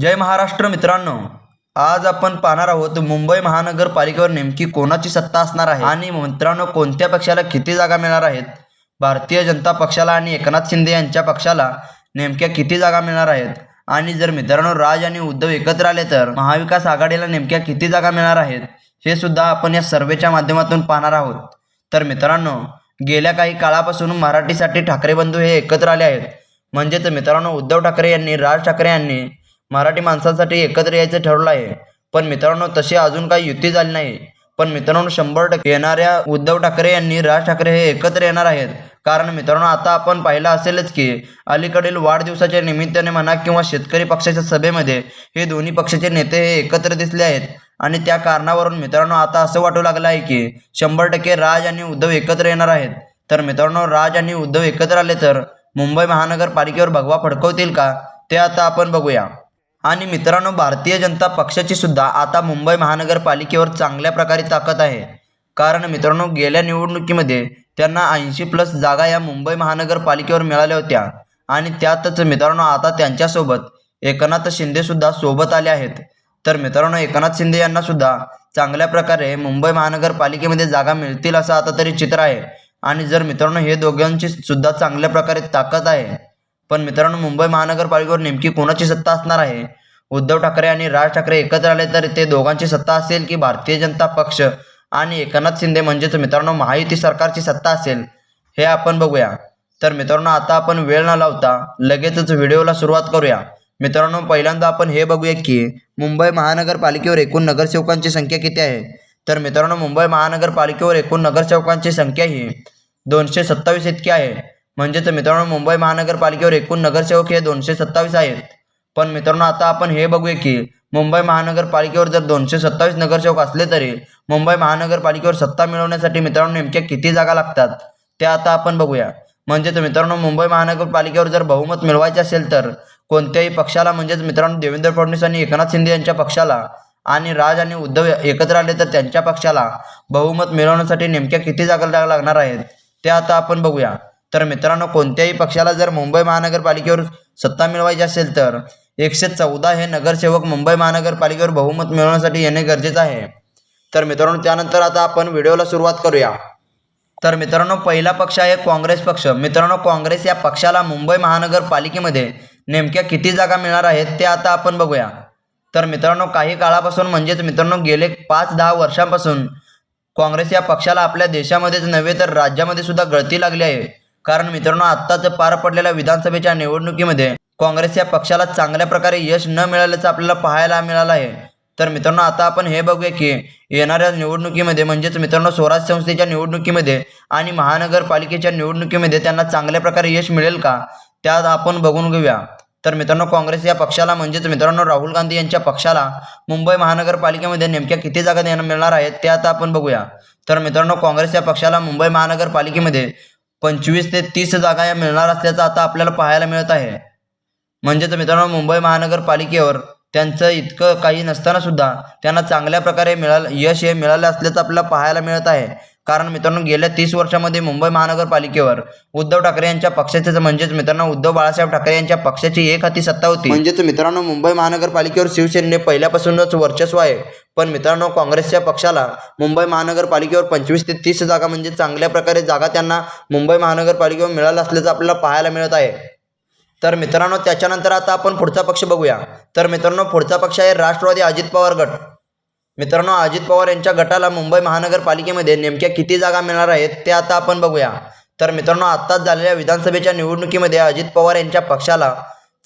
जय महाराष्ट्र मित्रांनो आज आपण पाहणार आहोत मुंबई महानगरपालिकेवर नेमकी कोणाची सत्ता असणार आहे? आणि मित्रांनो कोणत्या पक्षाला किती जागा मिळणार आहेत? भारतीय जनता पक्षाला आणि एकनाथ शिंदे यांच्या पक्षाला नेमक्या किती जागा मिळणार आहेत? आणि जर मित्रांनो राज आणि उद्धव एकत्र आले तर महाविकास आघाडीला नेमक्या किती जागा मिळणार आहेत? हे सुद्धा आपण या सर्वेच्या माध्यमातून पाहणार आहोत. तर मित्रांनो गेल्या काही काळापासून मराठीसाठी ठाकरे बंधू हे एकत्र आले आहेत. म्हणजेच मित्रांनो उद्धव ठाकरे यांनी राज ठाकरे यांनी मराठी माणसांसाठी एकत्र यायचं ठरवलं आहे. पण मित्रांनो तशी अजून काही युती झाली नाही. पण मित्रांनो शंभर टक्के येणाऱ्या उद्धव ठाकरे यांनी राज ठाकरे हे एकत्र येणार आहेत. कारण मित्रांनो आता आपण पाहिलं असेलच की अलीकडील वाढदिवसाच्या निमित्ताने म्हणा किंवा शेतकरी पक्षाच्या सभेमध्ये हे दोन्ही पक्षाचे नेते हे एकत्र दिसले आहेत. आणि त्या कारणावरून मित्रांनो आता असं वाटू लागलं आहे की शंभर टक्के राज आणि उद्धव एकत्र येणार आहेत. तर मित्रांनो राज आणि उद्धव एकत्र आले तर मुंबई महानगरपालिकेवर भगवा फडकवतील का? ते आता आपण बघूया. आणि मित्रांनो भारतीय जनता पक्षाची सुद्धा आता मुंबई महानगरपालिकेवर चांगल्या प्रकारे ताकद आहे. कारण मित्रांनो गेल्या निवडणुकीमध्ये त्यांना ऐंशी प्लस जागा या मुंबई महानगरपालिकेवर मिळाल्या होत्या. आणि त्यातच मित्रांनो आता त्यांच्यासोबत एकनाथ शिंदेसुद्धा सोबत आले आहेत. तर मित्रांनो एकनाथ शिंदे यांना सुद्धा चांगल्या प्रकारे मुंबई महानगरपालिकेमध्ये जागा मिळतील असं आता तरी चित्र आहे. आणि जर मित्रांनो हे दोघांची सुद्धा चांगल्या प्रकारे ताकद आहे पण मित्रांनो मुंबई महानगरपालिकेवर नेमकी कोणाची सत्ता असणार आहे? उद्धव ठाकरे आणि राज ठाकरे एकत्र आले तर ते दोघांची सत्ता असेल की भारतीय जनता पक्ष? आणि एकनाथ शिंदे म्हणजेच मित्रांनो महायुती सरकारची सत्ता असेल हे आपण बघूया. तर मित्रांनो आता आपण वेळ न लावता लगेचच व्हिडिओला सुरुवात करूया. मित्रांनो पहिल्यांदा आपण हे बघूया की मुंबई महानगरपालिकेवर एकूण नगरसेवकांची संख्या किती आहे? तर मित्रांनो मुंबई महानगरपालिकेवर एकूण नगरसेवकांची संख्या ही दोनशे सत्तावीस इतकी आहे. म्हणजेच मित्रांनो मुंबई महानगरपालिकेवर एकूण नगरसेवक हे दोनशे सत्तावीस आहेत. पण मित्रांनो आता आपण हे बघूया की मुंबई महानगरपालिकेवर जर दोनशे सत्तावीस नगरसेवक असले तरी मुंबई महानगरपालिकेवर सत्ता मिळवण्यासाठी मित्रांनो नेमक्या किती जागा लागतात त्या आता आपण बघूया. म्हणजेच मित्रांनो मुंबई महानगरपालिकेवर जर बहुमत मिळवायचे असेल तर कोणत्याही पक्षाला म्हणजेच मित्रांनो देवेंद्र फडणवीस आणि एकनाथ शिंदे यांच्या पक्षाला आणि राज आणि उद्धव एकत्र आले तर त्यांच्या पक्षाला बहुमत मिळवण्यासाठी नेमक्या किती जागा लागणार आहेत ते आता आपण बघूया. तर मित्रांनो कोणत्याही पक्षाला जर मुंबई महानगरपालिकेवर सत्ता मिळवायची असेल तर एकशे चौदा हे नगरसेवक मुंबई महानगरपालिकेवर बहुमत मिळवण्यासाठी येणे गरजेचं आहे. तर मित्रांनो त्यानंतर आता आपण व्हिडिओला सुरुवात करूया. तर मित्रांनो पहिला पक्ष आहे काँग्रेस पक्ष. मित्रांनो काँग्रेस या पक्षाला मुंबई महानगरपालिकेमध्ये नेमक्या किती जागा मिळणार आहेत ते आता आपण बघूया. तर मित्रांनो काही काळापासून म्हणजेच मित्रांनो गेले पाच दहा वर्षांपासून काँग्रेस या पक्षाला आपल्या देशामध्येच नव्हे तर राज्यामध्ये सुद्धा गळती लागली आहे. कारण मित्रांनो आत्ताच पार पडलेल्या विधानसभेच्या निवडणुकीमध्ये काँग्रेस या पक्षाला चांगल्या प्रकारे यश न मिळाल्याचं आपल्याला पाहायला मिळालं आहे. तर मित्रांनो आता आपण हे बघूया की येणाऱ्या निवडणुकीमध्ये म्हणजेच मित्रांनो स्वराज संस्थेच्या निवडणुकीमध्ये आणि महानगरपालिकेच्या निवडणुकीमध्ये त्यांना चांगल्या प्रकारे यश मिळेल का? त्यात आपण बघून घेऊया. तर मित्रांनो काँग्रेस या पक्षाला म्हणजेच मित्रांनो राहुल गांधी यांच्या पक्षाला मुंबई महानगरपालिकेमध्ये नेमक्या किती जागा देणं मिळणार आहेत ते आता आपण बघूया. तर मित्रांनो काँग्रेस या पक्षाला मुंबई महानगरपालिकेमध्ये पंचवीस ते तीस जागा या मिळणार असल्याचं आता आपल्याला पाहायला मिळत आहे. म्हणजेच मित्रांनो मुंबई महानगरपालिकेवर त्यांचं इतकं काही नसताना सुद्धा त्यांना चांगल्या प्रकारे मिळालं यश हे मिळालं असल्याचं आपल्याला पाहायला मिळत आहे. कारण मित्रांनो गेल्या तीस वर्षामध्ये मुंबई महानगरपालिकेवर उद्धव ठाकरे यांच्या पक्षाचे म्हणजेच मित्रांनो उद्धव बाळासाहेब ठाकरे यांच्या पक्षाची एक हाती सत्ता होती. म्हणजेच मित्रांनो मुंबई महानगरपालिकेवर शिवसेनेने पहिल्यापासूनच वर्चस्व आहे. पण मित्रांनो काँग्रेसच्या पक्षाला मुंबई महानगरपालिकेवर पंचवीस ते तीस जागा म्हणजे चांगल्या प्रकारे जागा त्यांना मुंबई महानगरपालिकेवर मिळालं असल्याचं आपल्याला पाहायला मिळत आहे. तर मित्रांनो त्याच्यानंतर आता आपण पुढचा पक्ष बघूया. तर मित्रांनो पुढचा पक्ष आहे राष्ट्रवादी अजित पवार गट. मित्रांनो अजित पवार यांच्या गटाला मुंबई महानगरपालिकेमध्ये नेमक्या किती जागा मिळणार आहेत ते आता आपण बघूया. तर मित्रांनो आत्ताच झालेल्या विधानसभेच्या निवडणुकीमध्ये अजित पवार यांच्या पक्षाला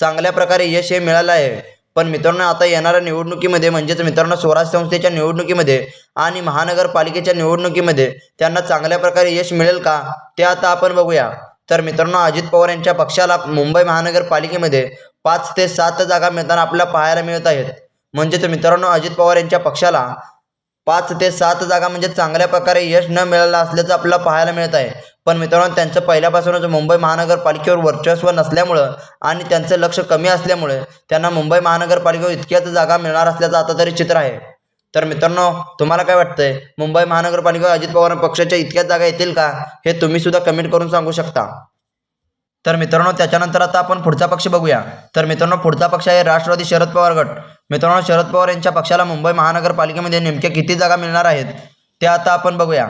चांगल्या प्रकारे यश हे मिळालं आहे. पण मित्रांनो आता येणाऱ्या निवडणुकीमध्ये म्हणजेच मित्रांनो स्वराज संस्थेच्या निवडणुकीमध्ये आणि महानगरपालिकेच्या निवडणुकीमध्ये त्यांना चांगल्या प्रकारे यश मिळेल का ते आता आपण बघूया. तर मित्रांनो अजित पवार यांच्या पक्षाला मुंबई महानगरपालिकेमध्ये पाच ते सात जागा मिळताना आपल्याला पाहायला मिळत आहेत. म्हणजेच मित्रांनो अजित पवार यांच्या पक्षाला पाच ते सात जागा म्हणजे चांगल्या प्रकारे यश न मिळालं असल्याचं आपल्याला पाहायला मिळत आहे. पण मित्रांनो त्यांचं पहिल्यापासूनच मुंबई महानगरपालिकेवर वर्चस्व नसल्यामुळं आणि त्यांचं लक्ष कमी असल्यामुळे त्यांना मुंबई महानगरपालिकेवर इतक्याच जागा मिळणार असल्याचं आता तरी चित्र आहे. तर मित्रांनो तुम्हाला काय वाटतंय? मुंबई महानगरपालिकेवर अजित पवार पक्षाच्या इतक्याच जागा येतील का? हे तुम्ही सुद्धा कमेंट करून सांगू शकता. तर मित्रांनो त्याच्यानंतर आता आपण पुढचा पक्ष बघूया. तर मित्रांनो पुढचा पक्ष आहे राष्ट्रवादी शरद पवार गट. मित्रांनो शरद पवार यांच्या पक्षाला मुंबई महानगरपालिकेमध्ये नेमक्या किती जागा मिळणार आहेत ते आता आपण बघूया.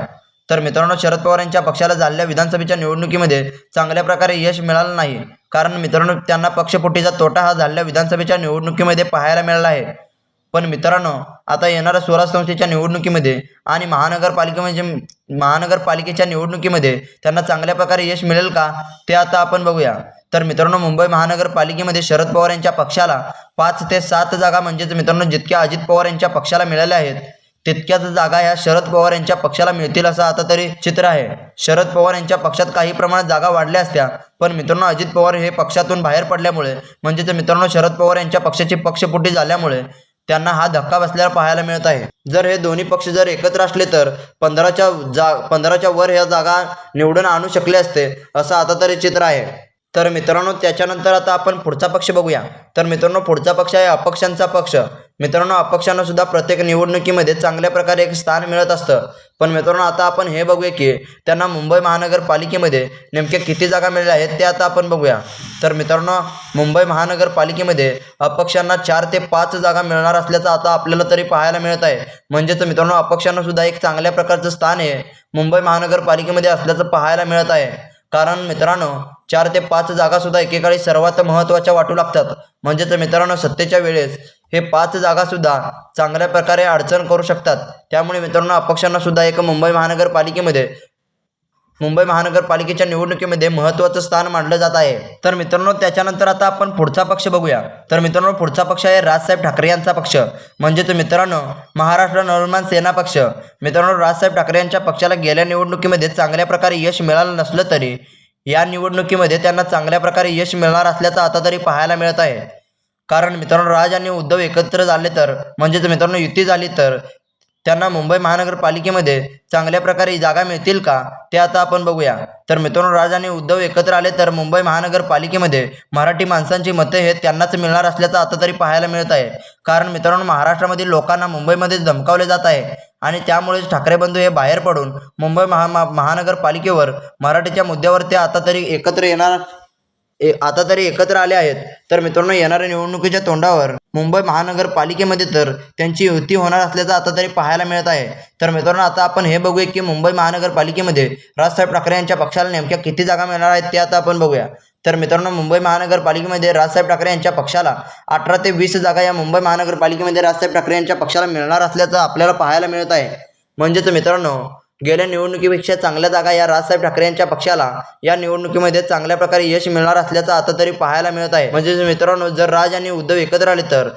तर मित्रांनो शरद पवार यांच्या पक्षाला झालेल्या विधानसभेच्या निवडणुकीमध्ये चांगल्या प्रकारे यश मिळालं नाही. कारण मित्रांनो त्यांना पक्षपोटीचा तोटा हा झालेल्या विधानसभेच्या निवडणुकीमध्ये पाहायला मिळाला आहे. पण मित्रांनो आता येणाऱ्या स्वराज संस्थेच्या निवडणुकीमध्ये आणि महानगरपालिकेमध्ये महानगरपालिकेच्या निवडणुकीमध्ये त्यांना चांगल्या प्रकारे यश मिळेल का ते आता आपण बघूया. तर मित्रांनो मुंबई महानगरपालिकेमध्ये शरद पवार यांच्या पक्षाला पाच ते सात जागा म्हणजेच मित्रांनो जितक्या अजित पवार यांच्या पक्षाला मिळाल्या आहेत तितक्याच जागा ह्या शरद पवार यांच्या पक्षाला मिळतील असं आता तरी चित्र आहे. शरद पवार यांच्या पक्षात काही प्रमाणात जागा वाढल्या असत्या पण मित्रांनो अजित पवार हे पक्षातून बाहेर पडल्यामुळे म्हणजेच मित्रांनो शरद पवार यांच्या पक्षाची पक्षपुटी झाल्यामुळे त्यांना हा धक्का बसल्याला पाहायला मिळत आहे. जर हे दोन्ही पक्ष जर एकत्र असले तर पंधराच्या जा पंधराच्या वर ह्या जागा निवडून आणू शकले असते असं आता तरी चित्र आहे. तर मित्रांनो त्याच्यानंतर आता आपण पुढचा पक्ष बघूया. तर मित्रांनो पुढचा पक्ष आहे अपक्षांचा पक्ष. मित्रांनो अपक्षांना सुद्धा प्रत्येक निवडणुकीमध्ये चांगल्या प्रकारे एक स्थान मिळत असतं. पण मित्रांनो आता आपण हे बघूया की त्यांना मुंबई महानगरपालिकेमध्ये नेमक्या किती जागा मिळाल्या आहेत ते आता आपण बघूया. तर मित्रांनो मुंबई महानगरपालिकेमध्ये अपक्षांना चार ते पाच जागा मिळणार असल्याचं आता आपल्याला तरी पाहायला मिळत आहे. म्हणजेच मित्रांनो अपक्षांना सुद्धा एक चांगल्या प्रकारचं स्थान आहे मुंबई महानगरपालिकेमध्ये असल्याचं पाहायला मिळत आहे. कारण मित्रांनो चार ते पाच जागासुद्धा एकेकाळी सर्वात महत्त्वाच्या वाटू लागतात. म्हणजेच मित्रांनो सत्तेच्या वेळेस हे पाच जागासुद्धा चांगल्या प्रकारे अडचण करू शकतात. त्यामुळे मित्रांनो अपक्षांना सुद्धा एक मुंबई महानगरपालिकेमध्ये मुंबई महानगरपालिकेच्या निवडणुकीमध्ये महत्त्वाचं स्थान मानलं जात आहे. तर मित्रांनो त्याच्यानंतर आता आपण पुढचा पक्ष बघूया. तर मित्रांनो पुढचा पक्ष आहे राजसाहेब ठाकरे यांचा पक्ष. म्हणजेच मित्रांनो महाराष्ट्र नवनिर्माण सेना पक्ष. मित्रांनो राजसाहेब ठाकरे यांच्या पक्षाला गेल्या निवडणुकीमध्ये चांगल्या प्रकारे यश मिळालं नसलं तरी या निवडणुकीमध्ये त्यांना चांगल्या प्रकारे यश मिळणार असल्याचं आता तरी पाहायला मिळत आहे. कारण मित्रांनो राज आणि उद्धव एकत्र झाले तर म्हणजेच मित्रांनो युती झाली तर त्यांना मुंबई महानगरपालिकेमध्ये चांगल्या प्रकारे जागा मिळतील का ते आता आपण बघूया. तर मित्रांनो राज आणि उद्धव एकत्र आले तर मुंबई महानगरपालिकेमध्ये मराठी माणसांची मते हे त्यांनाच मिळणार असल्याचं आता तरी पाहायला मिळत आहे. कारण मित्रांनो महाराष्ट्रामधील लोकांना मुंबईमध्ये धमकावले जात आहे आणि त्यामुळेच ठाकरे बंधू हे बाहेर पडून मुंबई महा- महानगरपालिकेवर मराठीच्या मुद्द्यावर ते आता तरी एकत्र येणार ए आता तरी एकत्र आले आहेत. तर मित्रांनो येणाऱ्या निवडणुकीच्या तोंडावर मुंबई महानगरपालिकेमध्ये तर त्यांची युती होणार असल्याचं आता तरी पाहायला मिळत आहे. तर मित्रांनो आता आपण हे बघूया की मुंबई महानगरपालिकेमध्ये राजसाहेब ठाकरे यांच्या पक्षाला नेमक्या किती जागा मिळणार आहेत ते आता आपण बघूया. तर मित्रांनो मुंबई महानगरपालिकेमध्ये राजसाहेब ठाकरे यांच्या पक्षाला अठरा ते वीस जागा या मुंबई महानगरपालिकेमध्ये राजसाहेब ठाकरे यांच्या पक्षाला मिळणार असल्याचं आपल्याला पाहायला मिळत आहे. म्हणजेच मित्रांनो गेल्या निवडणुकीपेक्षा चांगल्या जागा या राजसाहेब ठाकरे यांच्या पक्षाला या निवडणुकीमध्ये चांगल्या प्रकारे यश मिळणार असल्याचं आता तरी पाहायला मिळत आहे. म्हणजेच मित्रांनो जर राज आणि उद्धव एकत्र आले तर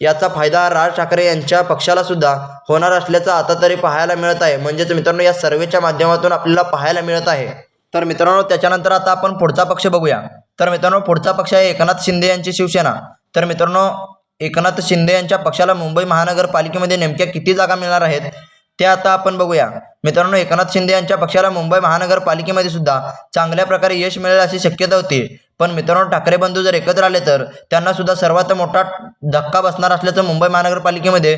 याचा फायदा राज ठाकरे यांच्या पक्षाला सुद्धा होणार असल्याचं आता तरी पाहायला मिळत आहे. म्हणजेच मित्रांनो या सर्वेच्या माध्यमातून आपल्याला पाहायला मिळत आहे. तर मित्रांनो त्याच्यानंतर आता आपण पुढचा पक्ष बघूया. तर मित्रांनो पुढचा पक्ष आहे एकनाथ शिंदे यांची शिवसेना. तर मित्रांनो एकनाथ शिंदे यांच्या पक्षाला मुंबई महानगरपालिकेमध्ये नेमक्या किती जागा मिळणार आहेत? ते आता आपण बघूया. मित्रांनो एकनाथ शिंदे यांच्या पक्षाला मुंबई महानगरपालिकेमध्ये सुद्धा चांगल्या प्रकारे यश मिळेल अशी शक्यता होती. पण मित्रांनो ठाकरे बंधू जर एकत्र आले तर त्यांना सुद्धा सर्वात मोठा धक्का बसणार असल्याचं मुंबई महानगरपालिकेमध्ये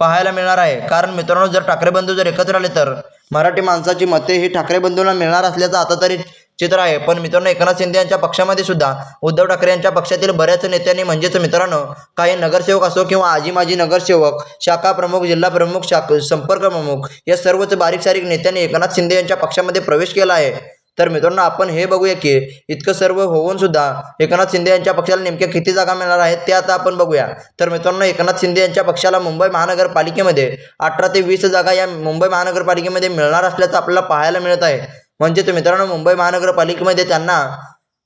पाहायला मिळणार आहे. कारण मित्रांनो जर ठाकरे बंधू जर एकत्र आले तर मराठी माणसाची मते ही ठाकरे बंधूंना मिळणार असल्याचं आता तरी चित्र आहे. पण मित्रांनो एकनाथ शिंदे यांच्या पक्षामध्ये सुद्धा उद्धव ठाकरे यांच्या पक्षातील बऱ्याच नेत्यांनी म्हणजेच मित्रांनो काही नगरसेवक असो किंवा आजी माजी नगरसेवक शाखा प्रमुख जिल्हा प्रमुख शाख संपर्क प्रमुख या सर्वच बारीक सारीक नेत्यांनी एकनाथ शिंदे यांच्या पक्षामध्ये प्रवेश केला आहे. तर मित्रांनो आपण हे बघूया की इतकं सर्व होऊन सुद्धा एकनाथ शिंदे यांच्या पक्षाला नेमक्या किती जागा मिळणार आहेत ते आता आपण बघूया. तर मित्रांनो एकनाथ शिंदे यांच्या पक्षाला मुंबई महानगरपालिकेमध्ये अठरा ते वीस जागा या मुंबई महानगरपालिकेमध्ये मिळणार असल्याचं आपल्याला पाहायला मिळत आहे. म्हणजे मित्रांनो मुंबई महानगरपालिकेमध्ये त्यांना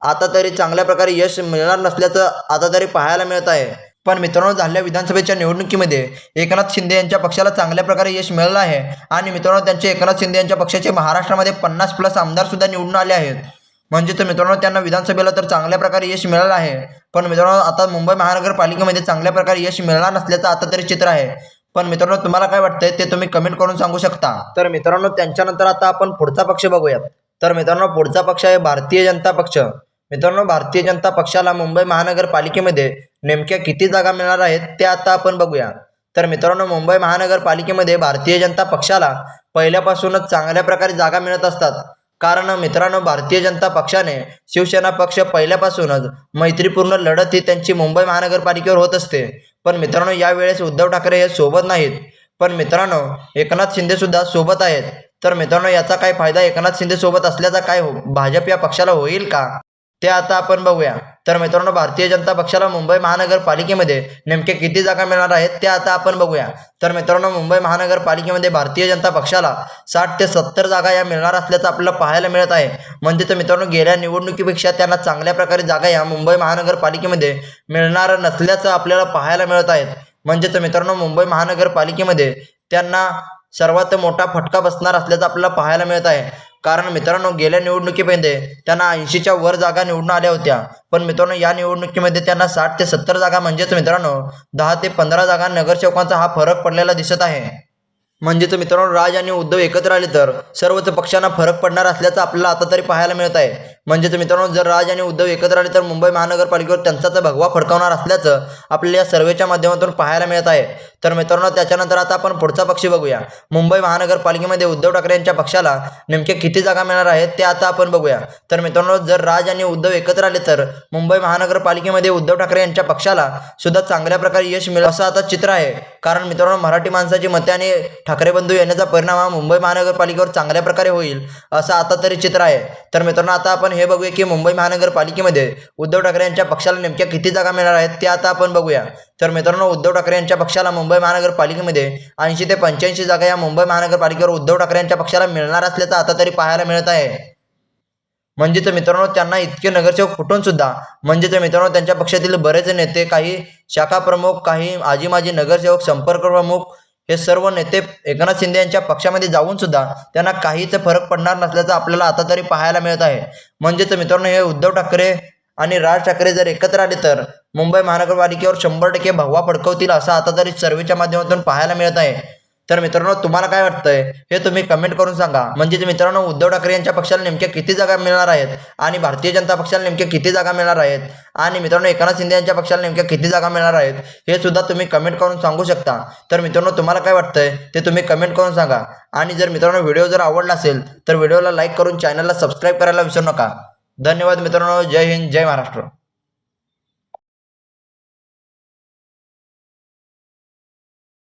आता तरी चांगल्या प्रकारे यश मिळणार नसल्याचं आता तरी पाहायला मिळत आहे. पण मित्रांनो झालेल्या विधानसभेच्या निवडणुकीमध्ये एकनाथ शिंदे यांच्या पक्षाला चांगल्या प्रकारे यश मिळालं आहे. आणि मित्रांनो त्यांचे एकनाथ शिंदे यांच्या पक्षाचे महाराष्ट्रामध्ये पन्नास प्लस आमदार सुद्धा निवडून आले आहेत. म्हणजे तर मित्रांनो त्यांना विधानसभेला तर चांगल्या प्रकारे यश मिळालं आहे. पण मित्रांनो आता मुंबई महानगरपालिकेमध्ये चांगल्या प्रकारे यश मिळणार नसल्याचं आता तरी चित्र आहे. पण मित्रांनो तुम्हाला काय वाटतंय ते तुम्ही कमेंट करून सांगू शकता. तर मित्रांनो त्यांच्यानंतर आता आपण पुढचा पक्ष बघूयात. तर मित्रांनो पुढचा पक्ष आहे भारतीय जनता पक्ष. मित्रांनो भारतीय जनता पक्षाला मुंबई महानगरपालिकेमध्ये नेमक्या किती जागा मिळणार आहेत ते आता आपण बघूया. तर मित्रांनो मुंबई महानगरपालिकेमध्ये भारतीय जनता पक्षाला पहिल्यापासूनच चांगल्या प्रकारे जागा मिळत असतात. कारण मित्रांनो भारतीय जनता पक्षाने शिवसेना पक्ष पहिल्यापासूनच मैत्रीपूर्ण लढत ही त्यांची मुंबई महानगरपालिकेवर होत असते. पण मित्रांनो यावेळेस उद्धव ठाकरे हे सोबत नाहीत. पण मित्रांनो एकनाथ शिंदेसुद्धा सोबत आहेत. तर मित्रांनो याचा काय फायदा एकनाथ शिंदे सोबत असल्याचा काय हो भाजप या पक्षाला होईल का? ते आता आपण बघूया. तर मित्रांनो भारतीय जनता पक्षाला मुंबई महानगरपालिकेमध्ये नेमके किती जागा मिळणार आहेत ते आता आपण बघूया. तर मित्रांनो मुंबई महानगरपालिकेमध्ये भारतीय जनता पक्षाला साठ ते सत्तर जागा या मिळणार असल्याचं आपल्याला पाहायला मिळत आहे. म्हणजे तर मित्रांनो गेल्या निवडणुकीपेक्षा त्यांना चांगल्या प्रकारे जागा या मुंबई महानगरपालिकेमध्ये मिळणार नसल्याचं आपल्याला पाहायला मिळत आहेत. म्हणजे तर मित्रांनो मुंबई महानगरपालिकेमध्ये त्यांना सर्वात मोठा फटका बसणार असल्याचं आपल्याला पाहायला मिळत आहे. कारण मित्रांनो गेल्या निवडणुकीमध्ये त्यांना ऐंशीच्या वर जागा निवडून आल्या होत्या. पण मित्रांनो या निवडणुकीमध्ये त्यांना साठ ते सत्तर जागा म्हणजेच मित्रांनो दहा ते पंधरा जागा नगरसेवकांचा हा फरक पडलेला दिसत आहे. म्हणजेच मित्रांनो राज आणि उद्धव एकत्र आले तर सर्वच पक्षांना फरक पडणार असल्याचं आपल्याला आता तरी पाहायला मिळत आहे. म्हणजेच मित्रांनो जर राज आणि उद्धव एकत्र आले तर मुंबई महानगरपालिकेवर त्यांचाच भगवा फडकावणार असल्याचं आपल्याला या सर्वेच्या माध्यमातून पाहायला मिळत आहे. तर मित्रांनो त्याच्यानंतर आता आपण पुढचा पक्षी बघूया. मुंबई महानगरपालिकेमध्ये उद्धव ठाकरे यांच्या पक्षाला नेमके किती जागा मिळणार आहेत ते आता आपण बघूया. तर मित्रांनो जर राज आणि उद्धव एकत्र आले तर मुंबई महानगरपालिकेमध्ये उद्धव ठाकरे यांच्या पक्षाला सुद्धा चांगल्या प्रकारे यश मिळेल असं आता चित्र आहे. कारण मित्रांनो मराठी माणसाची मते आणि ठाकरे बंधू येण्याचा परिणाम हा मुंबई महानगरपालिकेवर चांगल्या प्रकारे होईल असं आता तरी चित्र आहे. तर मित्रांनो आता आपण हे बघूया की मुंबई महानगरपालिकेमध्ये उद्धव ठाकरे यांच्या पक्षाला नेमक्या किती जागा मिळणार आहेत ते आता आपण बघूया. तर मित्रांनो उद्धव ठाकरे यांच्या पक्षाला मुंबई महानगरपालिकेमध्ये ऐंशी ते पंच्याऐंशी जागा या मुंबई महानगरपालिकेवर उद्धव ठाकरे यांच्या पक्षाला मिळणार असल्याचं आता तरी पाहायला मिळत आहे. म्हणजे तर मित्रांनो त्यांना इतके नगरसेवक फुटून सुद्धा म्हणजे तर मित्रांनो त्यांच्या पक्षातील बरेच नेते काही शाखा प्रमुख काही आजी माजी नगरसेवक संपर्क प्रमुख हे सर्व नेते एकनाथ शिंदे यांच्या पक्षामध्ये जाऊन सुद्धा त्यांना काहीच फरक पडणार नसल्याचं आपल्याला आता तरी पाहायला मिळत आहे. म्हणजेच मित्रांनो हे उद्धव ठाकरे आणि राज ठाकरे जर एकत्र आले तर मुंबई महानगरपालिकेवर शंभर टक्के भगवा फडकवतील असं आता तरी सर्वेच्या माध्यमातून पाहायला मिळत आहे. तर मित्रांनो तुम्हाला काय वाटतंय? हे तुम्ही कमेंट करून सांगा. म्हणजे मित्रांनो उद्धव ठाकरे यांच्या पक्षाला नेमक्या किती जागा मिळणार आहेत? आणि भारतीय जनता पक्षाला नेमक्या किती जागा मिळणार आहेत? आणि मित्रांनो एकनाथ शिंदे यांच्या पक्षाला नेमक्या किती जागा मिळणार आहेत? हे सुद्धा तुम्ही कमेंट करून सांगू शकता. तर मित्रांनो तुम्हाला काय वाटतंय? ते तुम्ही कमेंट करून सांगा. आणि जर मित्रांनो व्हिडिओ जर आवडला असेल तर व्हिडिओला लाईक करून चॅनलला सबस्क्राईब करायला विसरू नका. धन्यवाद मित्रांनो. जय हिंद जय महाराष्ट्र.